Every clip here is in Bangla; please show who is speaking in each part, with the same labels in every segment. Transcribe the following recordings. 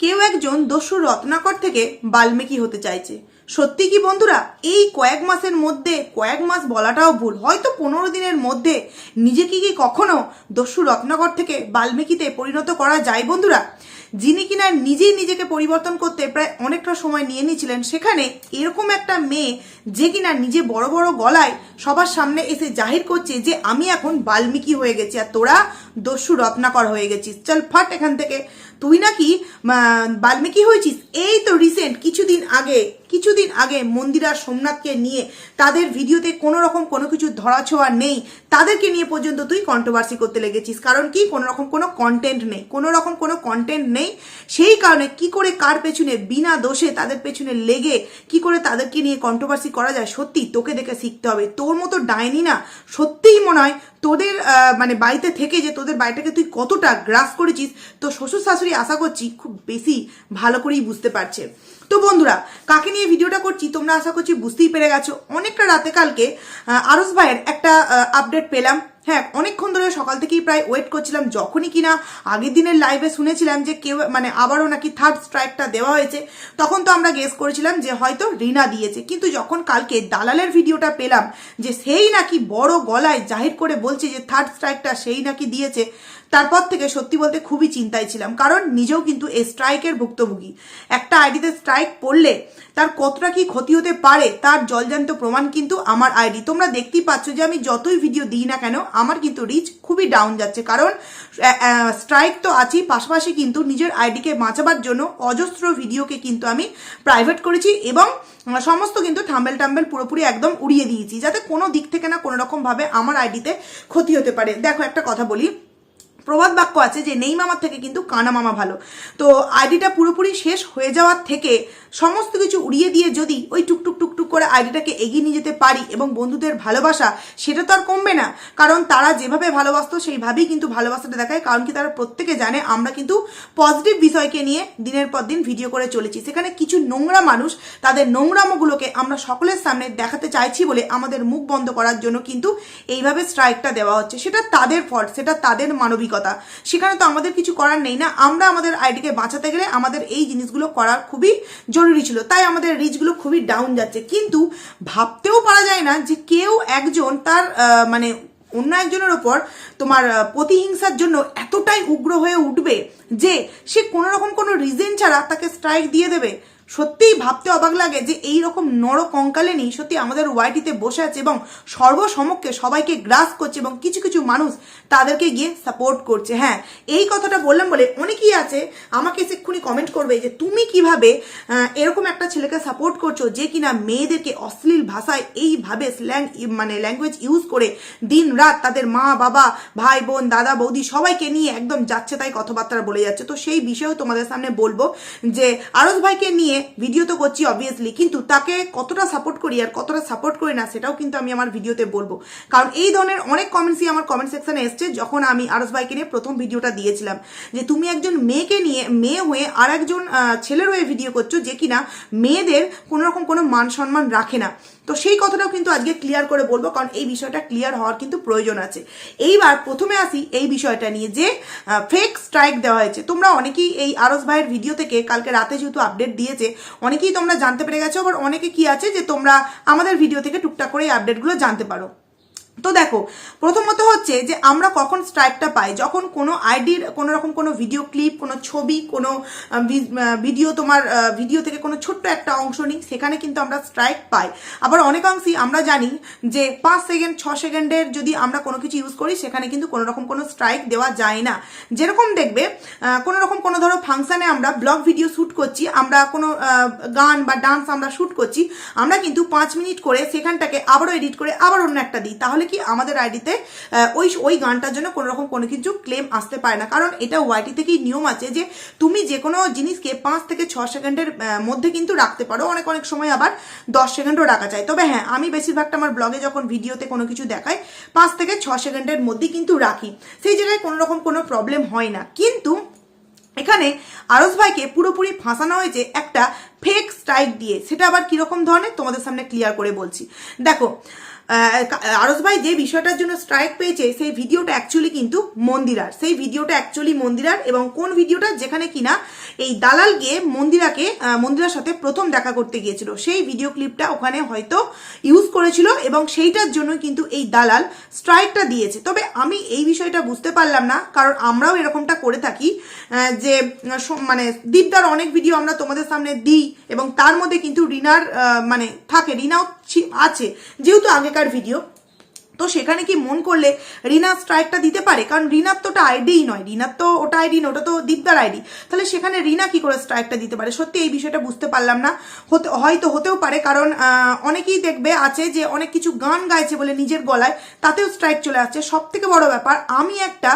Speaker 1: কেউ একজন দস্যু রত্নাকর থেকে বাল্মীকি হতে চাইছে। সত্যি কি বন্ধুরা, এই কয়েক মাসের মধ্যে, কয়েক মাস বলাটাও ভুল। হয়তো পনেরো দিনের মধ্যে নিজেকে কি কখনো দস্যু রত্নাকর থেকে বাল্মীকিতে পরিণত করা যায় বন্ধুরা? যিনি কিনা নিজেই নিজেকে পরিবর্তন করতে প্রায় অনেকটা সময় নিয়ে নিয়েছিলেন, সেখানে এরকম একটা মেয়ে যে কিনা নিজে বড় বড় গলায় সবার সামনে এসে জাহির করছে যে আমি এখন বাল্মীকি হয়ে গেছি আর তোরা দস্যু রত্নাকর হয়ে গেছিস। চল, ফাট এখান থেকে। তুই নাকি বাল্মীকি হয়েছিস? এই তো রিসেন্ট কিছুদিন আগে। কিছুদিন আগে মন্দিরা সোমনাথকে নিয়ে তাদের ভিডিওতে কোনো রকম কোনো কিছু ধরাছোঁয়া নেই। তাদেরকে নিয়ে পর্যন্ত তুই কন্ট্রোভার্সি করতে লেগেছিস। কারণ কি? কোনো রকম কোনো কন্টেন্ট নেই। কোনো রকম কোনো কন্টেন্ট নেই। সেই কারণে কি করে কার পেছনে বিনা দোষে তাদের পেছনে লেগে কি করে তাদেরকে নিয়ে কন্ট্রোভার্সি করা যায়? সত্যি তোকে দেখে শিখতে হবে। তোর মতো ডাইনি না। সত্যিই মনে হয় তোদের মানে বাড়িতে থেকে যে তোদের বাড়িটাকে তুই কতটা গ্রাস করেছিস তো শ্বশুর শাশুড়ি আশা করছি খুব বেশি ভালো করেই বুঝতে পারছে। তো বন্ধুরা, কাকে নিয়ে ভিডিওটা করছি তোমরা আশা করছি বুঝতেই পেরে গেছো। অনেকটা রাতে কালকে আরস ভাইয়ের একটা আপডেট পেলাম। হ্যাঁ অনেকক্ষণ ধরে সকাল থেকেই প্রায় ওয়েট করছিলাম যখনই কিনা আগের দিনের লাইভে শুনেছিলাম যে কেউ মানে আবারও নাকি থার্ড স্ট্রাইকটা দেওয়া হয়েছে। তখন তো আমরা গেস করেছিলাম যে হয়তো রিনা দিয়েছে। কিন্তু যখন কালকে দালালের ভিডিওটা পেলাম যে সেই নাকি বড় গলায় জাহির করে বলছে যে থার্ড স্ট্রাইকটা সেই নাকি দিয়েছে তারপর থেকে সত্যি বলতে খুবই চিন্তায় ছিলাম, কারণ নিজেও কিন্তু এই স্ট্রাইকের ভুক্তভোগী। একটা আইডিতে স্ট্রাইক পড়লে তার কতটা কি ক্ষতি হতে পারে তার জলজান্ত প্রমাণ কিন্তু আমার আইডি। তোমরা দেখতেই পাচ্ছ যে আমি যতই ভিডিও দিই না কেন, আমার কিন্তু রিচ খুবই ডাউন যাচ্ছে, কারণ স্ট্রাইক তো আছেই, পাশাপাশি কিন্তু নিজের আইডিকে বাঁচাবার জন্য অজস্র ভিডিওকে কিন্তু আমি প্রাইভেট করেছি এবং সমস্ত কিন্তু থাম্বেল টাম্বেল পুরোপুরি একদম উড়িয়ে দিয়েছি, যাতে কোনো দিক থেকে না কোনো রকম ভাবে আমার আইডিতে ক্ষতি হতে পারে। দেখো একটা কথা বলি প্রবাদ বাক্য আছে যে নেই মামার থেকে কিন্তু কানা মামা ভালো। তো আইডিটা পুরোপুরি শেষ হয়ে যাওয়ার থেকে সমস্ত কিছু উড়িয়ে দিয়ে যদি ওই টুকটুক টুকটুক করে আইডিটাকে এগিয়ে নিয়ে যেতে পারি এবং বন্ধুদের ভালোবাসা, সেটা তো আর কমবে না। কারণ তারা যেভাবে ভালোবাসত, সেইভাবেই কিন্তু ভালোবাসাটা দেখায়। কারণ কি তারা প্রত্যেকে জানে, আমরা কিন্তু পজিটিভ বিষয়কে নিয়ে দিনের পর দিন ভিডিও করে চলেছি। সেখানে কিছু নোংরা মানুষ, তাদের নোংরামোগুলোকে আমরা সকলের সামনে দেখাতে চাইছি বলে আমাদের মুখ বন্ধ করার জন্য কিন্তু এইভাবে স্ট্রাইকটা দেওয়া হচ্ছে। সেটা তাদের ফল্ট সেটা তাদের মানবিকতা। সেখানে তো আমাদের কিছু করার নেই না। আমরা আমাদের আইডিকে বাঁচাতে গেলে আমাদের এই জিনিসগুলো করার খুবই জরুরি ছিল, তাই আমাদের রিচগুলো খুবই ডাউন যাচ্ছে। কিন্তু ভাবতেও পারা যায় না যে কেউ একজন তার মানে অন্য একজনের ওপর তোমার প্রতিহিংসার জন্য এতটাই উগ্র হয়ে উঠবে যে সে কোনো রকম কোনো রিজেন ছাড়া তাকে স্ট্রাইক দিয়ে দেবে। সত্যিই ভাবতে অবাক লাগে যে এই রকম নর কঙ্কালেনি সত্যি আমাদের ওয়াইটিতে বসে আছে এবং সর্বসমক্ষে সবাইকে গ্রাস করছে এবং কিছু কিছু মানুষ তাদেরকে গিয়ে সাপোর্ট করছে। হ্যাঁ এই কথাটা বললাম বলে অনেকেই আছে, আমাকে এক্ষুনি কমেন্ট করবে যে তুমি কীভাবে এরকম একটা ছেলেকে সাপোর্ট করছ যে কিনা মেয়েদেরকে অশ্লীল ভাষায় এইভাবে স্ল্যাং মানে ল্যাঙ্গুয়েজ ইউজ করে দিন রাত তাদের মা, বাবা, ভাই, বোন, দাদা, বৌদি সবাইকে নিয়ে একদম যাচ্ছে তাই কথাবার্তা বলে যাচ্ছে। তো সেই বিষয়েও তোমাদের সামনে বলব যে আরস ভাইকে নিয়ে ভিডিও তো করছি অবভিয়াসলি কিন্তু তাকে কতটা সাপোর্ট করি আর কতটা সাপোর্ট করি না, সেটাও কিন্তু আমি আমার ভিডিওতে বলব। কারণ এই ধরনের অনেক কমেন্টসই আমার কমেন্ট সেকশনে এসছে, যখন আমি আরস ভাইকে নিয়ে প্রথম ভিডিওটা দিয়েছিলাম, যে তুমি একজন মেয়েকে নিয়ে, মেয়ে হয়ে আর একজন ছেলের হয়ে ভিডিও করছ, যে কিনা মেয়েদের কোনোরকম কোনো মান সম্মান রাখে না। তো সেই কথাটাও কিন্তু আজকে ক্লিয়ার করে বলব, কারণ এই বিষয়টা ক্লিয়ার হওয়ার কিন্তু প্রয়োজন আছে। এইবার প্রথমে আসি এই বিষয়টা নিয়ে যে ফেক স্ট্রাইক দেওয়া হয়েছে। তোমরা অনেকেই এই আরস ভাইয়ের ভিডিও থেকে কালকে রাতে যেহেতু আপডেট দিয়েছে, অনেকেই তোমরা জানতে পেরে গেছো, আবার অনেকে কি আছে যে তোমরা আমাদের ভিডিও থেকে টুকটাক করে এই আপডেটগুলো জানতে পারো। তো দেখো, প্রথমত হচ্ছে যে আমরা কখন স্ট্রাইকটা পাই, যখন কোনো আইডির কোনো রকম কোনো ভিডিও ক্লিপ কোনো ছবি, কোনো ভিডিও তোমার ভিডিও থেকে কোনো ছোট্ট একটা অংশ নিই, সেখানে কিন্তু আমরা স্ট্রাইক পাই। আবার অনেকাংশেই আমরা জানি যে পাঁচ সেকেন্ড ছ সেকেন্ডের যদি আমরা কোনো কিছু ইউজ করি, সেখানে কিন্তু কোনো রকম কোনো স্ট্রাইক দেওয়া যায় না। যেরকম দেখবে কোনো রকম কোনো ধরো ফাংশানে আমরা ব্লগ ভিডিও শ্যুট করছি, আমরা কোনো গান বা ডান্স আমরা শ্যুট করছি, আমরা কিন্তু পাঁচ মিনিট করে সেখানটাকে আবারও এডিট করে আবার অন্য একটা দিই। তাহলে কি আমাদের আইডিতে ওই ওই গানটার জন্য কোনো রকম কোনো কিছু ক্লেম আসতে পারে না। কারণ এটা ওয়াইটি থেকেই নিয়ম আছে যে তুমি যে কোনো জিনিসকে পাঁচ থেকে ছ সেকেন্ডের মধ্যে কিন্তু রাখতে পারো। অনেক অনেক সময় আবার দশ সেকেন্ডও রাখা যায়। তবে হ্যাঁ আমি বেশিরভাগটা আমার ব্লগে যখন ভিডিওতে কোনো কিছু দেখাই, পাঁচ থেকে ছ সেকেন্ডের মধ্যেই কিন্তু রাখি। সেই জায়গায় কোনো রকম কোনো প্রবলেম হয় না। কিন্তু এখানে আরস ভাইকে পুরোপুরি ফাঁসানো হয়েছে একটা ফেক স্ট্রাইক দিয়ে, সেটা আবার কীরকম ধরনের? তোমাদের সামনে ক্লিয়ার করে বলছি। দেখো আরস ভাই যে বিষয়টার জন্য স্ট্রাইক পেয়েছে, সেই ভিডিওটা অ্যাকচুয়ালি কিন্তু মন্দিরার। সেই ভিডিওটা অ্যাকচুয়ালি মন্দিরার এবং কোন ভিডিওটা? যেখানে কিনা এই দালাল গিয়ে মন্দিরাকে মন্দিরার সাথে প্রথম দেখা করতে গিয়েছিল। সেই ভিডিও ক্লিপটা ওখানে হয়তো ইউজ করেছিল এবং সেইটার জন্য কিন্তু এই দালাল স্ট্রাইকটা দিয়েছে। তবে আমি এই বিষয়টা বুঝতে পারলাম না, কারণ আমরাও এরকমটা করে থাকি যে মানে দীপদার অনেক ভিডিও আমরা তোমাদের সামনে দিই এবং তার মধ্যে কিন্তু রিনার মানে থাকে রিনাও আছে। যেহেতু আগেকার ভিডিও তো সেখানে কি মন করলে রিনা স্ট্রাইকটা দিতে পারে? কারণ রিনার তো ওটা আইডিই নয়। রিনার তো ওটা আইডি না ওটা তো দীপদার আইডি তাহলে সেখানে রিনা কি করে স্ট্রাইকটা দিতে পারে? সত্যি এই বিষয়টা বুঝতে পারলাম না। হতে, হয়তো হতেও পারে, কারণ অনেকেই দেখবে আছে যে অনেক কিছু গান গাইছে বলে নিজের গলায়, তাতেও স্ট্রাইক চলে আসছে। সব থেকে বড় ব্যাপার, আমি একটা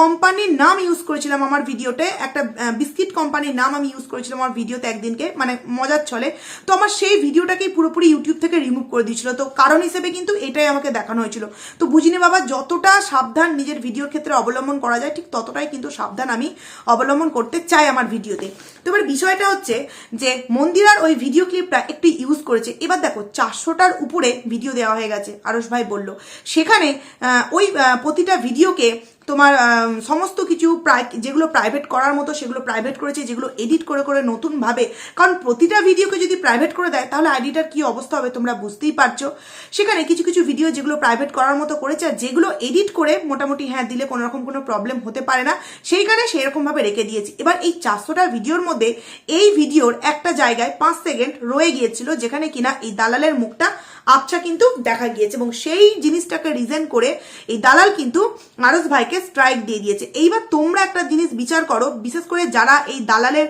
Speaker 1: কোম্পানির নাম ইউজ করেছিলাম আমার ভিডিওতে একটা বিস্কিট কোম্পানির নাম আমি ইউজ করেছিলাম আমার ভিডিওতে একদিনকে মানে মজার ছলে। তো আমার সেই ভিডিওটাকেই পুরোপুরি ইউটিউব থেকে রিমুভ করে দিয়েছিল। তো কারণ হিসেবে কিন্তু এটাই আমাকে দেখানো হয়েছিল। তো বুঝিনি বাবা, যতটা সাবধান নিজের ভিডিওর ক্ষেত্রে অবলম্বন করা যায়, ঠিক ততটাই কিন্তু সাবধান আমি অবলম্বন করতে চাই আমার ভিডিওতে তো। এবার বিষয়টা হচ্ছে যে, মন্দিরার ওই ভিডিও ক্লিপটা একটু ইউজ করেছে। এবার দেখো, চারশোটার উপরে ভিডিও দেওয়া হয়ে গেছে আরস ভাই বলল। সেখানে ওই প্রতিটা ভিডিওকে তোমার সমস্ত কিছু প্রায়, যেগুলো প্রাইভেট করার মতো সেগুলো প্রাইভেট করেছে, যেগুলো এডিট করে করে নতুনভাবে কারণ প্রতিটা ভিডিওকে যদি প্রাইভেট করে দেয়, তাহলে আইডিটার কি অবস্থা হবে তোমরা বুঝতেই পারছ। সেখানে কিছু কিছু ভিডিও যেগুলো প্রাইভেট করার মতো করেছে, আর যেগুলো এডিট করে মোটামুটি হ্যাঁ দিলে কোনো রকম কোনো প্রবলেম হতে পারে না, সেইখানে সেরকমভাবে রেখে দিয়েছি। এবার এই চারশোটা ভিডিওর মধ্যে এই ভিডিওর একটা জায়গায় পাঁচ সেকেন্ড রয়ে গিয়েছিল, যেখানে কিনা এই দালালের মুখটা আবছা কিন্তু দেখা গিয়েছে এবং সেই জিনিসটাকে রিজেন করে এই দালাল কিন্তু আরস ভাইকে স্ট্রাইক দিয়ে দিয়েছে। এইবার তোমরা একটা জিনিস বিচার করো, বিশেষ করে যারা এই দালালের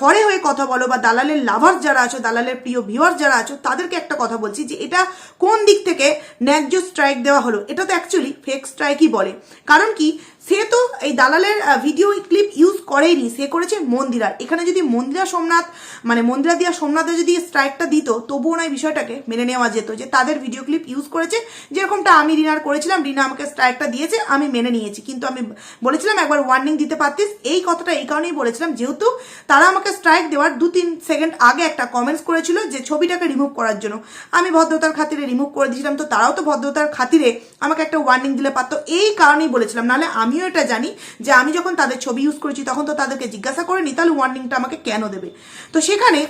Speaker 1: ফরে হয়ে কথা বলো বা দালালের লাভার যারা আছো, দালালের প্রিয় ভিউয়ার যারা আছো, তাদেরকে একটা কথা বলছি যে এটা কোন দিক থেকে ন্যায্য স্ট্রাইক দেওয়া হলো। এটা তো অ্যাকচুয়ালি ফেক স্ট্রাইকই বলে। কারণ কি? সে তো এই দালালের ভিডিও ক্লিপ ইউজ করেইনি, সে করেছে মন্দিরার। এখানে যদি মন্দিরা সোমনাথ মানে মন্দিরা দিয়া সোমনাথে যদি স্ট্রাইকটা দিত, তবুও না এই বিষয়টাকে মেনে নেওয়া যেত, যে তাদের ভিডিও ক্লিপ ইউজ করেছে। যেরকমটা আমি রিনার করেছিলাম, রিনা আমাকে স্ট্রাইকটা দিয়েছে, আমি মেনে নিয়েছি। কিন্তু আমি বলেছিলাম, একবার ওয়ার্নিং দিতে পারতিস। এই কথাটা এই কারণেই বলেছিলাম, যেহেতু তারা আমাকে স্ট্রাইক দেওয়ার দু তিন সেকেন্ড আগে একটা কমেন্টস করেছিল, যে ছবিটাকে রিমুভ করার জন্য। আমি ভদ্রতার খাতিরে রিমুভ করে দিয়েছিলাম, তো তারাও তো ভদ্রতার খাতিরে আমাকে একটা ওয়ার্নিং দিলে পারতো। এই কারণেই বলেছিলাম, নাহলে আমিও এটা জানি যে আমি যখন তাদের ছবি ইউজ করেছি, তখন তো তাদেরকে জিজ্ঞাসা করিনি, তাহলে ওয়ার্নিংটা আমাকে কেন দেবে? তো সেখানে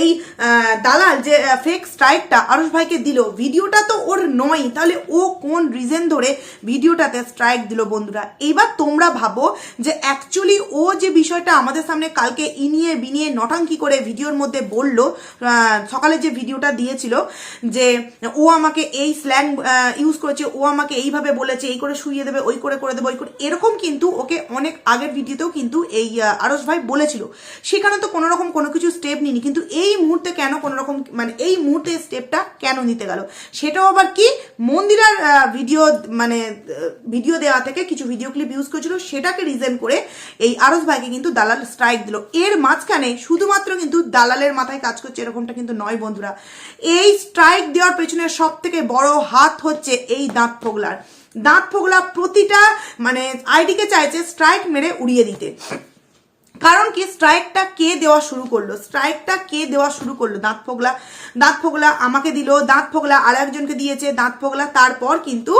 Speaker 1: এই দালাল যে ফেক স্ট্রাইকটা আরুষ ভাইকে দিল ভিডিওটা তো ওর নয়। তাহলে ও কোন রিজন ধরে ভিডিওটাতে স্ট্রাইক দিল বন্ধুরা? এবার তোমরা ভাবো যে অ্যাকচুয়ালি ও যে বিষয়টা আমাদের সামনে কালকে ইনিয়ে বিনিয়ে নটাঙ্কি করে ভিডিওর মধ্যে বলল সকালে যে ভিডিওটা দিয়েছিল, যে ও আমাকে এই স্ল্যাং ইউজ করেছে, ও আমাকে এইভাবে বলেছে, এই করে শুইয়ে দেবে, ওই করে করে দেবে, ওই করে এরকম কিন্তু ওকে অনেক আগের ভিডিওতেও কিন্তু এই আরস ভাই বলেছিল। সেখানে তো কোনো রকম কোনো কিছু স্টেপ নিনি কিন্তু এই মুহূর্তে কেন কোনো রকম মানে এই মুহূর্তে স্টেপটা কেন নিতে গেল? সেটাও আবার কি? মন্দিরার ভিডিও মানে ভিডিও দেওয়া থেকে কিছু ভিডিও ক্লিপ ইউজ করেছিল, সেটাকে রিজেন করে এই আরস ভাইকে কিন্তু দালাল স্ট্রাইক দিল। এর মাঝখানে শুধুমাত্র কিন্তু দালালের মাথায় কাজ করছে এরকমটা কিন্তু নয় বন্ধুরা। এই স্ট্রাইক দেওয়ার পেছনে সব থেকে বড় হাত হচ্ছে এই দাঁত ফোগলার। দাঁত ফোগলা প্রতিটা মানে আইডিকে চাইছে স্ট্রাইক মেরে উড়িয়ে দিতে। কারণ কি? স্ট্রাইকটা কে দেওয়া শুরু করল? স্ট্রাইকটা কে দেওয়া শুরু করল? দাঁত ফোগলা দাঁত ফোগলা আমাকে দিল, দাঁত ফোগলা আর একজনকে দিয়েছে, দাঁত ফোগলা তারপর কিন্তু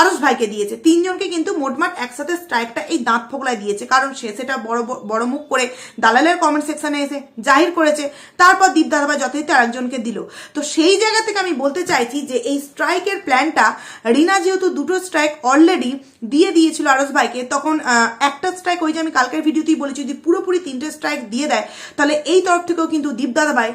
Speaker 1: আরস ভাইকে দিয়েছে। তিনজনকে কিন্তু মোটমাট একসাথে স্ট্রাইকটা এই দাঁত ফোগলায় দিয়েছে। কারণ সে সেটা বড় বড় মুখ করে দালালের কমেন্ট সেকশনে এসে জাহির করেছে। তারপর দীপ দাদাভাই যথারীতি আরেকজনকে দিল। তো সেই জায়গা থেকে আমি বলতে চাইছি যে, এই স্ট্রাইকের প্ল্যানটা রিনা যেহেতু দুটো স্ট্রাইক অলরেডি দিয়ে দিয়েছিল আরস ভাইকে, তখন একটা স্ট্রাইক ওই যে আমি কালকের ভিডিওতেই বলেছি পুরোপুরি তিনটে স্ট্রাইক দিয়ে দেয়, তাহলে এই তরফ থেকেও কিন্তু দীপ দাদাভাই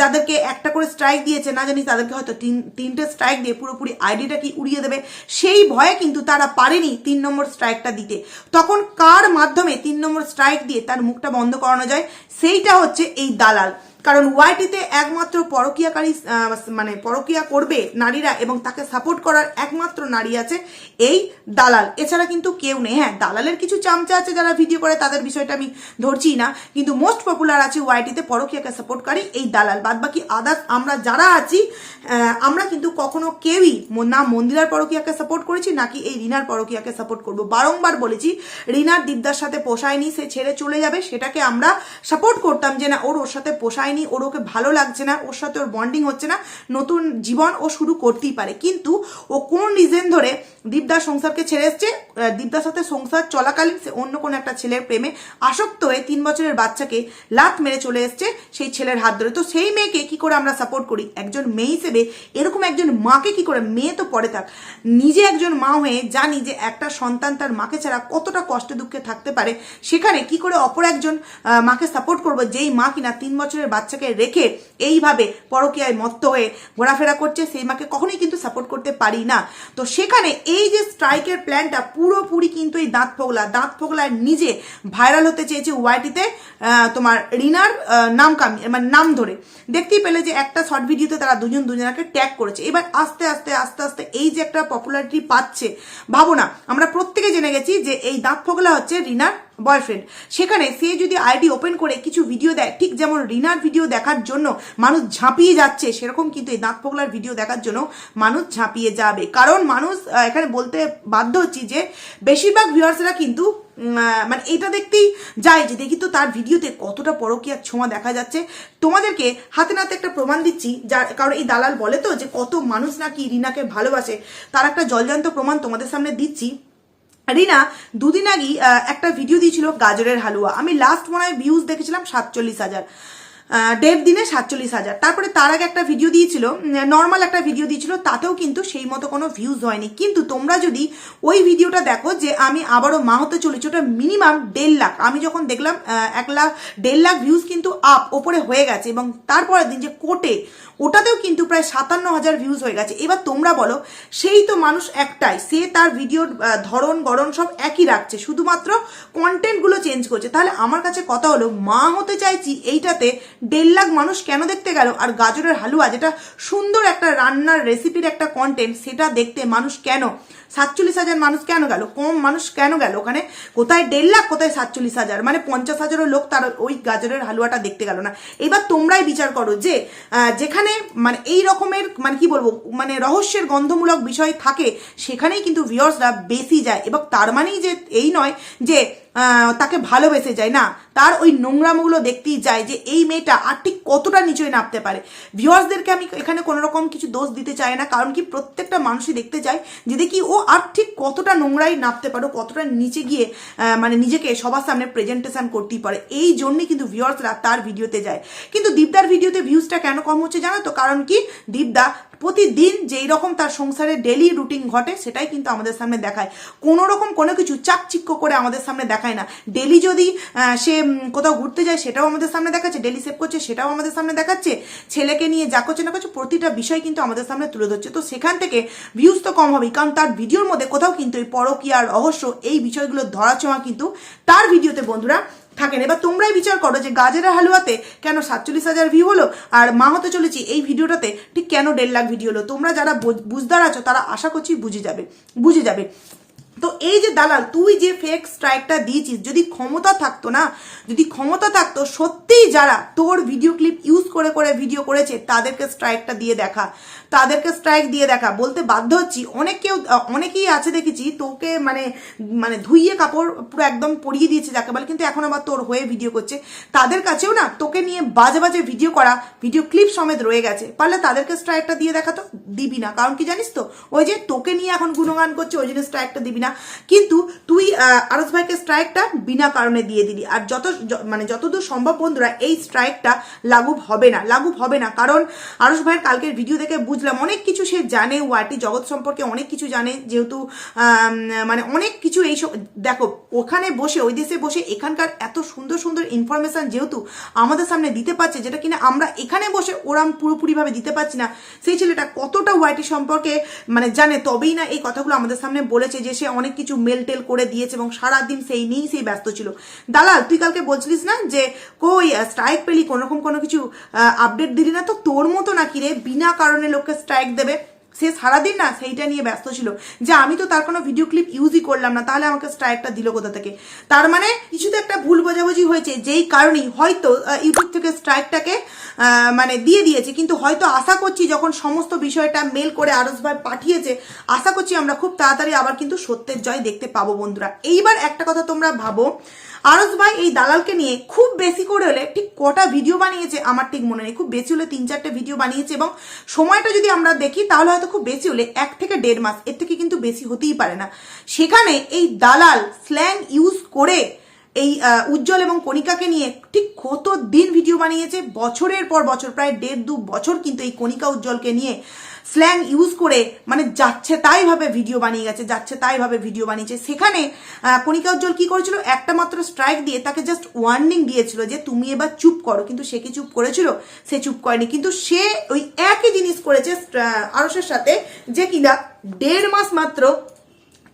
Speaker 1: যাদেরকে একটা করে স্ট্রাইক দিয়েছে, না জানি তাদেরকে হয়তো তিন, তিনটে স্ট্রাইক দিয়ে পুরোপুরি আইডিটা কি উড়িয়ে দেবে, সেই ভয়ে কিন্তু তারা পারেনি তিন নম্বর স্ট্রাইকটা দিতে। তখন কার মাধ্যমে তিন নম্বর স্ট্রাইক দিয়ে তার মুখটা বন্ধ করানো যায়, সেইটা হচ্ছে এই দালাল। কারণ ওয়াইটিতে একমাত্র পরকীয়াকারী মানে পরকীয়া করবে নারীরা এবং তাকে সাপোর্ট করার একমাত্র নারী আছে এই দালাল। এছাড়া কিন্তু কেউ নেই। হ্যাঁ দালালের কিছু চামচা আছে যারা ভিডিও করে, তাদের বিষয়টা আমি ধরছি না। কিন্তু মোস্ট পপুলার আছে ওয়াইটিতে পরকীয়াকে সাপোর্টকারী এই দালাল। বাদ বাকি আদার্স আমরা যারা আছি আমরা কিন্তু কখনো কেউই না মন্দিরার পরকীয়াকে সাপোর্ট করেছি, নাকি এই রিনার পরকীয়াকে সাপোর্ট করব। বারংবার বলেছি, রিনার দিবদার সাথে পোষায়নি, সে ছেড়ে চলে যাবে, সেটাকে আমরা সাপোর্ট করতাম যে না, ওর ওর সাথে পোষায়নি যায়নি ওর ওকে ভালো লাগছে না, ওর সাথে ওর বন্ডিং হচ্ছে না, নতুন জীবন ও শুরু করতেই পারে। কিন্তু ও কোন রিজেন ধরে দীপদার সংসারকে ছেড়ে এসছে। দীপদার সাথে সংসার চলাকালীন সে অন্য কোনো একটা ছেলের প্রেমে আসক্ত হয়ে তিন বছরের বাচ্চাকে লাত মেরে চলে এসছে সেই ছেলের হাত ধরে। তো সেই মেয়েকে কি করে আমরা সাপোর্ট করি? একজন মেয়ে হিসেবে এরকম একজন মাকে কি করে? মেয়ে তো পরে থাক নিজে একজন মা হয়ে জানি যে একটা সন্তান তার মাকে ছাড়া কতটা কষ্ট দুঃখে থাকতে পারে, সেখানে কি করে অপর একজন মাকে সাপোর্ট করব যেই মা কিনা তিন বছরের বাচ্চাকে রেখে এইভাবে পরকীয়ায় মত্ত হয়ে ঘোরাফেরা করছে, সেই মাকে কখনোই কিন্তু সাপোর্ট করতে পারি না। তো সেখানে এই যে স্ট্রাইকের প্ল্যানটা পুরোপুরি কিন্তু এই দাঁত ফোগলা দাঁত ফোগলা নিজে ভাইরাল হতে চেয়েছে ওয়াইটিতে তোমার রিনার নাম কামি মানে নাম ধরে। দেখতেই পেলে যে একটা শর্ট ভিডিওতে তারা দুজন দুজনকে ট্যাগ করেছে। এবার আস্তে আস্তে আস্তে আস্তে এই যে একটা পপুলারিটি পাচ্ছে, ভাবো না, আমরা প্রত্যেকে জেনে গেছি যে এই দাঁত ফোগলা হচ্ছে রিনার বয়ফ্রেন্ড সেখানে সে যদি আইডি ওপেন করে কিছু ভিডিও দেয়, ঠিক যেমন রিনার ভিডিও দেখার জন্য মানুষ ঝাঁপিয়ে যাচ্ছে, সেরকম কিন্তু এই দাঁত ফোগলার ভিডিও দেখার জন্য মানুষ ঝাঁপিয়ে যাবে। কারণ মানুষ এখানে বলতে বাধ্য হচ্ছি যে বেশিরভাগ ভিউয়ার্সরা কিন্তু মানে এটা দেখতেই যায় যে দেখি তো তার ভিডিওতে কতটা পরকীয়ার ছোঁয়া দেখা যাচ্ছে। তোমাদেরকে হাতে নাতে একটা প্রমাণ দিচ্ছি, যার, কারণ এই দালাল বলে তো যে কত মানুষ নাকি রিনাকে ভালোবাসে। তার একটা জলজান্ত প্রমাণ তোমাদের সামনে দিচ্ছি। রিনা, দুদিন আগেই একটা ভিডিও দিয়েছিল গাজরের হালুয়া। আমি লাস্ট মনে হয় ভিউজ দেখেছিলাম সাতচল্লিশ হাজার। দেড় দিনে সাতচল্লিশ হাজার। তারপরে তার আগে একটা ভিডিও দিয়েছিল নর্মাল একটা ভিডিও দিয়েছিল, তাতেও কিন্তু সেই মতো কোনো ভিউজ হয়নি। কিন্তু তোমরা যদি ওই ভিডিওটা দেখো যে আমি আবারও মা হতে চলেছি, ওটা মিনিমাম দেড় লাখ। আমি যখন দেখলাম এক লাখ, দেড় লাখ ভিউজ কিন্তু আপ ওপরে হয়ে গেছে, এবং তারপরের দিন যে কোটে ওটাতেও কিন্তু প্রায় সাতান্ন হাজার ভিউজ হয়ে গেছে। এবার তোমরা বলো, সেই তো মানুষ একটাই, সে তার ভিডিওর ধরন, গড়ন সব একই রাখছে, শুধুমাত্র কন্টেন্টগুলো চেঞ্জ করছে। তাহলে আমার কাছে কথা হলো মা হতে চাইছি এইটাতে দেড় লাখ মানুষ কেন দেখতে গেল? আর গাজরের হালুয়া, যেটা সুন্দর একটা রান্নার রেসিপির একটা কন্টেন্ট সেটা দেখতে মানুষ কেন? সাতচল্লিশ হাজার মানুষ কেন গেল? কম মানুষ কেন গেল? ওখানে কোথায় দেড় লাখ, কোথায় সাতচল্লিশ হাজার? মানে পঞ্চাশ হাজারও লোক তার ওই গাজরের হালুয়াটা দেখতে গেল না। এবার তোমরাই বিচার করো যে যেখানে মানে এই রকমের মানে কি বলব মানে রহস্যের গন্ধমূলক বিষয় থাকে, সেখানেই কিন্তু ভিউয়ার্সরা বেশি যায়। এবং তার মানেই যে এই নয় যে তাকে ভালোবেসে যায়, না? তার ওই নোংরামগুলো দেখতেই যায় যে এই মেয়েটা আর ঠিক কতটা নিচে নামতে পারে। ভিউয়ার্সদেরকে আমি এখানে কোনো রকম কিছু দোষ দিতে চাই না, কারণ কি প্রত্যেকটা মানুষই দেখতে চায় যে দেখি ও আর ঠিক কতটা নোংরাই নামতে পারো কতটা নিচে গিয়ে মানে নিজেকে সবার সামনে প্রেজেন্টেশন করতেই পারে। এই জন্যই কিন্তু ভিউয়ার্সরা তার ভিডিওতে যায়। কিন্তু দীপদার ভিডিওতে ভিউজটা কেন কম হচ্ছে জানো তো? কারণ কি দীপদা প্রতিদিন যেই রকম তার সংসারে ডেলি রুটিন ঘটে, সেটাই কিন্তু আমাদের সামনে দেখায়। কোনো রকম কোনো কিছু চাকচিক্য করে আমাদের সামনে দেখায় না। ডেলি যদি সে কোথাও ঘুরতে যায়, সেটাও আমাদের সামনে দেখাচ্ছে। ডেলি সেভ করছে, সেটাও আমাদের সামনে দেখাচ্ছে। ছেলেকে নিয়ে যা করছে না করছে, প্রতিটা বিষয় কিন্তু আমাদের সামনে তুলে ধরছে। তো সেখান থেকে ভিউজ তো কম হবেই, কারণ তার ভিডিওর মধ্যে কোথাও কিন্তু এই পরকীয়ার রহস্য, এই বিষয়গুলো ধরা ছোঁয়া কিন্তু তার ভিডিওতে বন্ধুরা থাকেন। এবার তোমরাই বিচার করো যে গাজরের হালুয়াতে কেন সাতচল্লিশ হাজার ভিউ হলো, আর মা হতে চলেছি এই ভিডিওটাতে ঠিক কেন দেড় লাখ ভিডিও হলো। তোমরা যারা বুঝ- বুঝদার আছো, তারা আশা করছি বুঝে যাবে বুঝে যাবে। তো এই যে দালাল, তুই যে ফেক স্ট্রাইকটা দিয়েছিস, যদি ক্ষমতা থাকতো না, যদি ক্ষমতা থাকতো, সত্যিই যারা তোর ভিডিও ক্লিপ ইউজ করে করে ভিডিও করেছে, তাদেরকে স্ট্রাইকটা দিয়ে দেখা, তাদেরকে স্ট্রাইক দিয়ে দেখা। বলতে বাধ্য হচ্ছি, অনেক কেউ অনেকেই আছে দেখেছি, তোকে মানে মানে ধুইয়ে কাপড় পুরো একদম পরিয়ে দিয়েছে যাকে বলে, কিন্তু এখন আবার তোর হয়ে ভিডিও করছে। তাদের কাছেও না, তোকে নিয়ে বাজে বাজে ভিডিও করা ভিডিও ক্লিপ সমেত রয়ে গেছে। পারলে তাদেরকে স্ট্রাইকটা দিয়ে দেখা তো দিবি না, কারণ কি জানিস তো, ওই যে তোকে নিয়ে এখন গুণগান করছে, ওই জন্য স্ট্রাইকটা দিবি না। কিন্তু তুই আরস ভাইকে স্ট্রাইকটা বিনা কারণে দিয়ে দিলি। আর যত মানে যতদূর সম্ভব বন্ধুরা, এই স্ট্রাইকটা লাগু হবে না লাগু হবে না। কারণ আরস ভাইয়ের কালকের ভিডিও দেখে বুঝলাম, অনেক কিছু সে জানে ওয়াটি জগৎ সম্পর্কে, অনেক কিছু জানে যেহেতু মানে অনেক কিছু এইসব দেখো, ওখানে বসে, ওই দেশে বসে এখানকার এত সুন্দর সুন্দর ইনফরমেশন যেহেতু আমাদের সামনে দিতে পারছে, যেটা কিনা আমরা এখানে বসে ওরাম পুরোপুরিভাবে দিতে পারছি না। সেই ছেলেটা কতটা ওয়াইটি সম্পর্কে মানে জানে, তবেই না এই কথাগুলো আমাদের সামনে বলেছে যে সে অনেক কিছু মেল টেল করে দিয়েছে এবং সারাদিন সেই নিয়েই সেই ব্যস্ত ছিল। দালাল, তুই কালকে বলছিলিস না যে, কই স্ট্রাইক পেলি, কোনোরকম কোনো কিছু আপডেট দিলি না? তো তোর মতো নাকি রে, বিনা কারণে লোককে স্ট্রাইক দেবে। সে সারাদিন না সেইটা নিয়ে ব্যস্ত ছিল যে আমি তো তার কোনো ভিডিও ক্লিপ ইউজই করলাম না, তাহলে আমাকে স্ট্রাইকটা দিল কোথা থেকে? তার মানে কিছুতে একটা ভুল বোঝাবুঝি হয়েছে, যেই কারণেই হয়তো ইউটিউব থেকে স্ট্রাইকটাকে মানে দিয়ে দিয়েছে, কিন্তু হয়তো আশা করছি যখন সমস্ত বিষয়টা মেল করে আরস ভাই পাঠিয়েছে, আশা করছি আমরা খুব তাড়াতাড়ি আবার কিন্তু সত্যের জয় দেখতে পাবো বন্ধুরা। এইবার একটা কথা তোমরা ভাবো আরস ভাই এই দালালকে নিয়ে খুব বেশি করে হলে ঠিক কটা ভিডিও বানিয়েছে? আমার ঠিক মনে নেই। খুব বেশি হলে তিন চারটে ভিডিও বানিয়েছে এবং সময়টা যদি আমরা দেখি, তাহলে হয়তো খুব বেশি হলে এক থেকে দেড় মাস, এর থেকে কিন্তু বেশি হতেই পারে না। সেখানে এই দালাল স্ল্যাং ইউজ করে এই উজ্জ্বল এবং কণিকাকে নিয়ে ঠিক কত দিন ভিডিও বানিয়েছে? বছরের পর বছর, প্রায় দেড় দু বছর কিন্তু এই কণিকা উজ্জ্বলকে নিয়ে স্ল্যাং ইউজ করে মানে যাচ্ছে তাই ভাবে ভিডিও বানিয়ে গেছে, যাচ্ছে তাই ভাবে ভিডিও বানিয়েছে। সেখানে কণিকা উজ্জ্বল কি করেছিল? একটা মাত্র স্ট্রাইক দিয়ে তাকে জাস্ট ওয়ার্নিং দিয়েছিল যে তুমি এবার চুপ করো। কিন্তু সে কি চুপ করেছিল? সে চুপ করেনি। কিন্তু সে ওই একই জিনিস করেছে আরসের সাথে, যে কিনা দেড় মাস মাত্র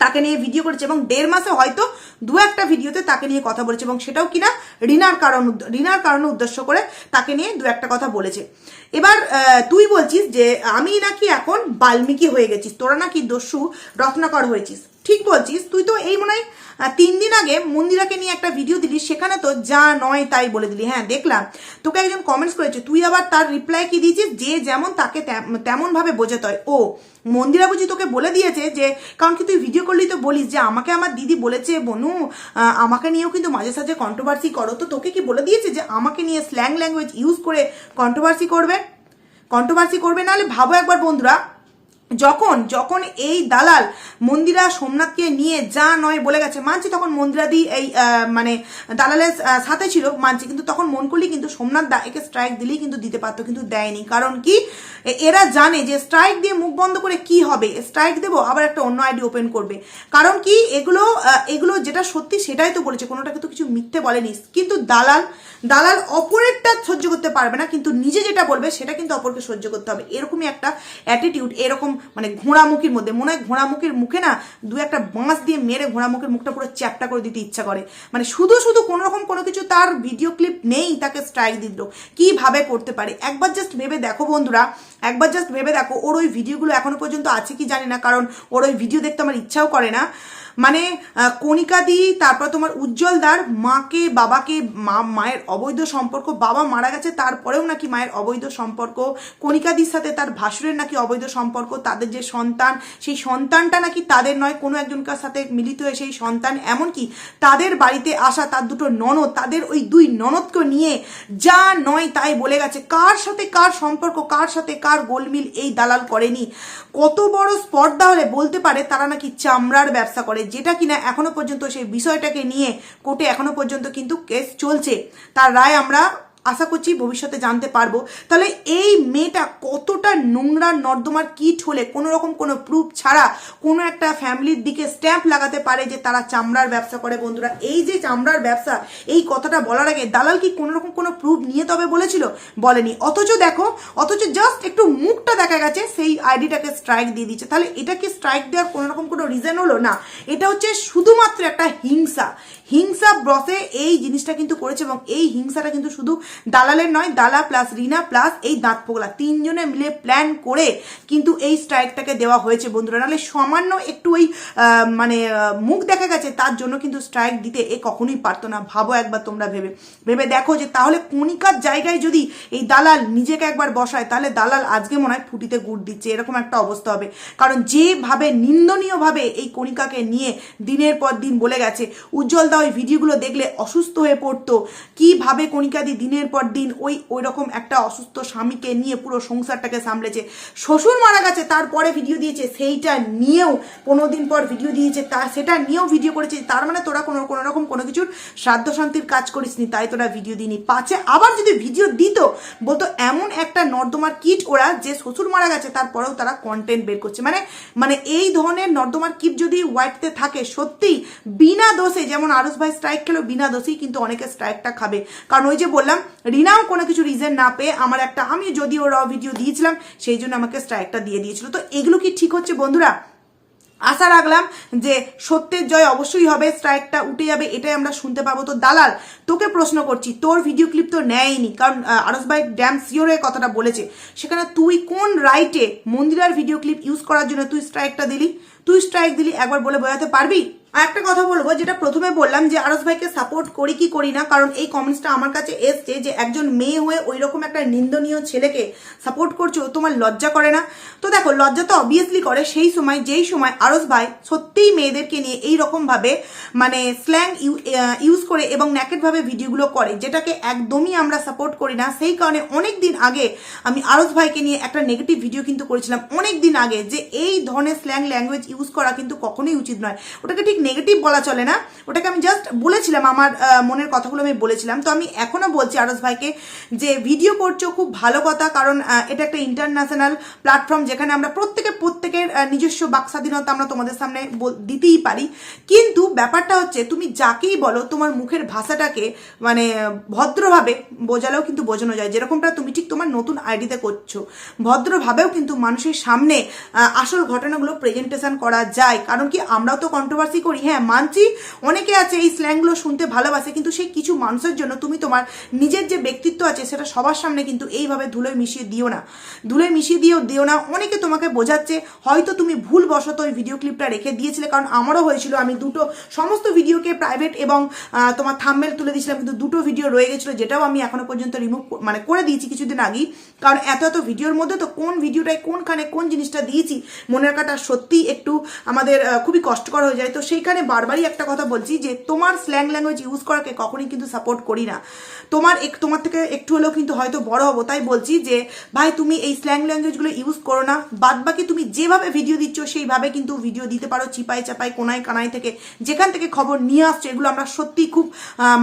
Speaker 1: তাকে নিয়ে ভিডিও করেছে এবং দেড় মাসে হয়তো দু একটা ভিডিওতে তাকে নিয়ে কথা বলেছে এবং সেটাও কিনা ঋণার কারণ ঋণার রিনার কারণে উদ্দেশ্য করে তাকে নিয়ে দু একটা কথা বলেছে। এবার তুই বলছিস যে আমি নাকি এখন বাল্মীকি হয়ে গেছিস, তোরা নাকি দস্যু রত্নাকর হয়েছিস। ঠিক বলছিস, তুই তো এই মনে হয় তিন দিন আগে মন্দিরাকে নিয়ে একটা ভিডিও দিলি, সেখানে তো যা নয় তাই বলে দিলি। হ্যাঁ দেখলাম। তোকে একজন কমেন্টস করেছে, তুই আবার তার রিপ্লাই কি দিয়েছিস? যে যেমন তাকে তেমন ভাবে বোঝাতে হয়। ও মন্দিরা বুঝি তোকে বলে দিয়েছে যে, কারণ কি তুই ভিডিও করলেই তো বলিস যে, আমাকে আমার দিদি বলেছে, বনু আমাকে নিয়েও কিন্তু মাঝে সাঝে কন্ট্রোভার্সি করো। তো তোকে কি বলে দিয়েছে যে, আমাকে নিয়ে স্ল্যাং ল্যাঙ্গুয়েজ ইউজ করে কন্ট্রোভার্সি করবে? কন্ট্রোভার্সি করবে? নাহলে ভাবো একবার বন্ধুরা যখন যখন এই দালাল মন্দিরা সোমনাথকে নিয়ে যা নয় বলে গেছে, মানছি তখন মন্দিরাদি এই মানে দালালের সাথে ছিল, মানছি, কিন্তু তখন মন করলেই কিন্তু সোমনাথ দা একে স্ট্রাইক দিলেই কিন্তু দিতে পারতো, কিন্তু দেয়নি। কারণ কি? এরা জানে যে স্ট্রাইক দিয়ে মুখ বন্ধ করে কি হবে? স্ট্রাইক দেবো, আবার একটা অন্য আইডি ওপেন করবে। কারণ কি? এগুলো এগুলো যেটা সত্যি সেটাই তো বলেছে, কোনোটাকে তো কিছু মিথ্যে বলেনি। কিন্তু দালাল দালাল অপরেরটা সহ্য করতে পারবে না, কিন্তু নিজে যেটা বলবে সেটা কিন্তু অপরকে সহ্য করতে হবে। এরকমই একটা অ্যাটিটিউড এরকম মানে ঘোড়ামুখির মধ্যে, মনে হয় ঘোড়ামুখির মুখে না দু একটা বাঁশ দিয়ে মেরে ঘোড়ামুখের মুখটা পুরো চ্যাপটা করে দিতে ইচ্ছা করে। মানে শুধু শুধু কোনোরকম কোনো কিছু তার ভিডিও ক্লিপ নেই তাকে স্ট্রাইক দিল। কীভাবে করতে পারে? একবার জাস্ট ভেবে দেখো বন্ধুরা, একবার জাস্ট ভেবে দেখো, ওর ওই ভিডিওগুলো এখনও পর্যন্ত আছে কি জানি না, কারণ ওর ওই ভিডিও দেখতে আমার ইচ্ছাও করে না। মানে আহ, কণিকা দি তারপর তোমার উজ্জ্বলদার মাকে বাবাকে মা মায়ের অবৈধ সম্পর্ক বাবা মারা গেছে তারপরেও নাকি মায়ের অবৈধ সম্পর্ক। কণিকাদির সাথে তার ভাসুরের নাকি অবৈধ সম্পর্ক তাদের যে সন্তান সেই সন্তানটা নাকি তাদের নয় কোনো একজনকার সাথে মিলিত হয়ে সেই সন্তান। এমনকি তাদের বাড়িতে আসা তার দুটো ননদ তাদের ওই দুই ননদকে নিয়ে যা নয় তাই বলে গেছে। কার সাথে কার সম্পর্ক কার সাথে কার গোলমিল এই দালাল করেনি? কত বড় স্পর্ধা হলে বলতে পারে তারা নাকি চামড়ার ব্যবসা করে। যেটা কিনা এখনও পর্যন্ত সেই বিষয়টাকে নিয়ে কোর্টে এখনও পর্যন্ত কিন্তু কেস চলছে। তার রায় আমরা আশা করছি ভবিষ্যতে জানতে পারব। তাহলে এই মেয়েটা কতটা নোংরা, নর্দমার কিট হলে কোনো রকম কোনো প্রুফ ছাড়া কোনো একটা ফ্যামিলির দিকে স্ট্যাম্প লাগাতে পারে যে তারা চামড়ার ব্যবসা করে বন্ধুরা? এই যে চামড়ার ব্যবসা, এই কথাটা বলার আগে দালাল কি কোনো রকম কোনো প্রুফ নিয়ে তবে বলেছিল? বলেনি। অথচ দেখো, অথচ জাস্ট একটু মুখটা দেখা গেছে, সেই আইডিটাকে স্ট্রাইক দিয়ে দিচ্ছে। তাহলে এটা কি স্ট্রাইক দেওয়ার কোনো রকম কোনো রিজন হলো? না, এটা হচ্ছে শুধুমাত্র একটা হিংসা। হিংসা ব্রসে এই জিনিসটা কিন্তু করেছে এবং এই হিংসাটা কিন্তু শুধু দালালের নয়, দালা প্লাস রিনা প্লাস এই দাঁত পোগলা তিনজনে মিলে প্ল্যান করে কিন্তু এই স্ট্রাইকটাকে দেওয়া হয়েছে বন্ধুরা। নাহলে সামান্য একটু ওই মানে মুখ দেখা গেছে, তার জন্য কিন্তু স্ট্রাইক দিতে এ কখনোই পারতো না। ভাবো একবার তোমরা ভেবে। ভেবে দেখো যে তাহলে কণিকার জায়গায় যদি এই দালাল নিজেকে একবার বসায়, তাহলে দালাল আজকে মনে হয় ফুটিতে গুড় দিচ্ছে। এরকম একটা অবস্থা হবে। কারণ যেভাবে নিন্দনীয়ভাবে এই কণিকাকে নিয়ে দিনের পর দিন বলে গেছে উজ্জ্বল দা ওই ভিডিওগুলো দেখলে অসুস্থ হয়ে পড়তো। কীভাবে কণিকাদি দিনের পর দিন ওই ওই রকম একটা অসুস্থ স্বামীকে নিয়ে পুরো সংসারটাকে সামলেছে। শ্বশুর মারা গেছে, তারপরে ভিডিও দিয়েছে, সেইটা নিয়েও পনেরো দিন পর ভিডিও দিয়েছে, তা, সেটা নিয়েও ভিডিও করেছে, তার মানে তোরা কোনো কোনো রকম কোনো কিছুর শ্রাদ্ধ শান্তির কাজ করিসনি, তাই তোরা ভিডিও দিনি পাচ্ছে আবার যদি ভিডিও দিত, বলতো এমন একটা নর্দমার কিট ওরা, যে শ্বশুর মারা গেছে, তারপরেও তারা কন্টেন্ট বের করছে। মানে মানে এই ধরনের নর্দমার কিট যদি হোয়াইটতে থাকে, সত্যিই বিনা দোষে যেমন আরুষ ভাই স্ট্রাইক খেলো, বিনা দোষেই কিন্তু অনেকে স্ট্রাইকটা খাবে। কারণ ওই যে বললাম রিনাও কোনো কিছু রিজন না পেয়ে আমার একটা আমি যদিও র ভিডিও দিয়েছিলাম, সেই জন্য আমাকে স্ট্রাইকটা দিয়ে দিয়েছিল। তো এগুলো কি ঠিক হচ্ছে বন্ধুরা? আশা রাখলাম যে সত্যের জয় অবশ্যই হবে স্ট্রাইকটা উঠে যাবে, এটাই আমরা শুনতে পাবো। তো দালাল, তোকে প্রশ্ন করছি, তোর ভিডিও ক্লিপ তো নেয়নি, কারণ আরস ভাই ড্যাম সিওরের কথাটা বলেছে। সেখানে তুই কোন রাইটে মন্দিরার ভিডিও ক্লিপ ইউজ করার জন্য তুই স্ট্রাইকটা দিলি? তুই স্ট্রাইক দিলি, একবার বলে বোঝাতে পারবি? আর একটা কথা বলব, যেটা প্রথমে বললাম যে আরস ভাইকে সাপোর্ট করি কি করি না, কারণ এই কমেন্টসটা আমার কাছে এসছে যে একজন মেয়ে হয়ে ওই রকম একটা নিন্দনীয় ছেলেকে সাপোর্ট করছ, তোমার লজ্জা করে না। তো দেখো, লজ্জা তো অবভিয়াসলি করে, সেই সময়, যেই সময় আরস ভাই সত্যিই মেয়েদেরকে নিয়ে এই রকম ভাবে মানে স্ল্যাং ইউজ করে এবং ন্যাকেট ভাবে ভিডিওগুলো করে, যেটাকে একদমই আমরা সাপোর্ট করি না। সেই কারণে অনেক দিন আগে আমি আরস ভাইকে নিয়ে একটা নেগেটিভ ভিডিও কিন্তু করেছিলাম অনেক দিন আগে, যে এই ধরনের স্ল্যাং ল্যাঙ্গুয়েজ ইউজ করা কিন্তু কখনোই উচিত নয়। ওটাকে ঠিক নেগেটিভ বলা চলে না, ওটাকে আমি জাস্ট বলেছিলাম, আমার মনের কথাগুলো আমি বলেছিলাম। তো আমি এখনও বলছি আরস ভাইকে যে ভিডিও করছ খুব ভালো কথা, কারণ এটা একটা ইন্টারন্যাশনাল প্ল্যাটফর্ম যেখানে আমরা প্রত্যেকে, প্রত্যেকের নিজস্ব বাক স্বাধীনতা আমরা তোমাদের সামনে দিতেই পারি। কিন্তু ব্যাপারটা হচ্ছে, তুমি যাকেই বলো, তোমার মুখের ভাষাটাকে মানে ভদ্রভাবে বোঝালেও কিন্তু বোঝানো যায়। যেরকমটা তুমি ঠিক তোমার নতুন আইডিতে করছ। ভদ্রভাবেও কিন্তু মানুষের সামনে আসল ঘটনাগুলো প্রেজেন্টেশন করা যায়। কারণ কি, আমরাও তো কন্ট্রোভার্সি করি। হ্যাঁ মানছি। অনেকে আছে এই স্ল্যাংগুলো শুনতে ভালোবাসে, কিন্তু সেই কিছু মানুষের জন্য তুমি তোমার নিজের যে ব্যক্তিত্ব আছে সেটা সবার সামনে কিন্তু এইভাবে ধুলোয় মিশিয়ে দিও না। ধুলোয় মিশিয়ে দিও দিও না। অনেকে তোমাকে বোঝাচ্ছে, হয়তো তুমি ভুল বশত ওই ভিডিও ক্লিপটা রেখে দিয়েছিলে, কারণ আমারও হয়েছিল। আমি দুটো, সমস্ত ভিডিওকে প্রাইভেট এবং তোমার থাম্বেল তুলে দিয়েছিলাম, কিন্তু দুটো ভিডিও রয়ে গেছিল, যেটাও আমি এখনও পর্যন্ত রিমুভ মানে করে দিয়েছি কিছুদিন আগেই। কারণ এত এত ভিডিওর মধ্যে তো কোন ভিডিওটায় কোনখানে কোন জিনিসটা দিয়েছি মনে রাখাটা সত্যি একটু আমাদের খুবই কষ্টকর হয়ে যায়। তো সেইখানে বারবারই একটা কথা বলছি যে তোমার স্ল্যাং ল্যাঙ্গুয়েজ ইউজ করাকে কখনোই কিন্তু সাপোর্ট করি না। তোমার এক, তোমার থেকে একটু হলেও কিন্তু হয়তো বড় হব, তাই বলছি যে, ভাই তুমি এই স্ল্যাং ল্যাঙ্গুয়েজগুলো ইউজ করো না। বাদ বাকি তুমি যেভাবে ভিডিও দিচ্ছ, সেইভাবে কিন্তু ভিডিও দিতে পারো চিপাই চাপাই কোনায় কানায় থেকে। যেখান থেকে খবর নিয়ে আসছো, এগুলো আমরা সত্যি খুব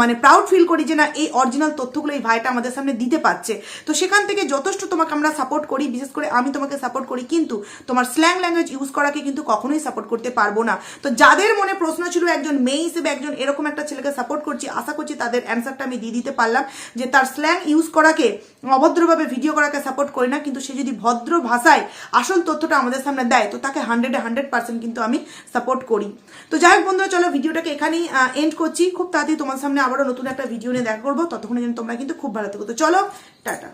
Speaker 1: মানে প্রাউড ফিল করি যে না, এই অরিজিনাল তথ্যগুলো এই ভাইটা আমাদের সামনে দিতে পারছে। তো সেখান থেকে যথেষ্ট তোমাকে আমরা সাপোর্ট করি, বিশেষ করে আমি তোমাকে সাপোর্ট করি, কিন্তু তোমার স্ল্যাং ল্যাঙ্গুয়েজ ইউজ করাকে কিন্তু কখনোই সাপোর্ট করতে পারব না। তো যাদের মনে প্রশ্ন ছিল একজন মেয়ে হিসেবে একজন এরকম একটা ছেলেকে সাপোর্ট করছি, আশা করছি তাদের অ্যান্সারটা আমি দিয়ে দিতে পারলাম যে তার স্ল্যাং ইউজ করাকে, অভদ্রভাবে ভিডিও করাকে সাপোর্ট করি না, কিন্তু সে যদি ভদ্র ভাষায় আসল তথ্যটা আমাদের সামনে দেয়, তো তাকে হান্ড্রেডে হান্ড্রেড পার্সেন্ট কিন্তু আমি সাপোর্ট করি। তো যাই হোক বন্ধুরা, চলো ভিডিওটাকে এখানেই এন্ড করছি। খুব তাড়াতাড়ি তোমার সামনে আবারও নতুন একটা ভিডিও নিয়ে দেখা করব। ততক্ষণে যেন তোমরা কিন্তু খুব ভালো থেকো। তো চলো, টাটা।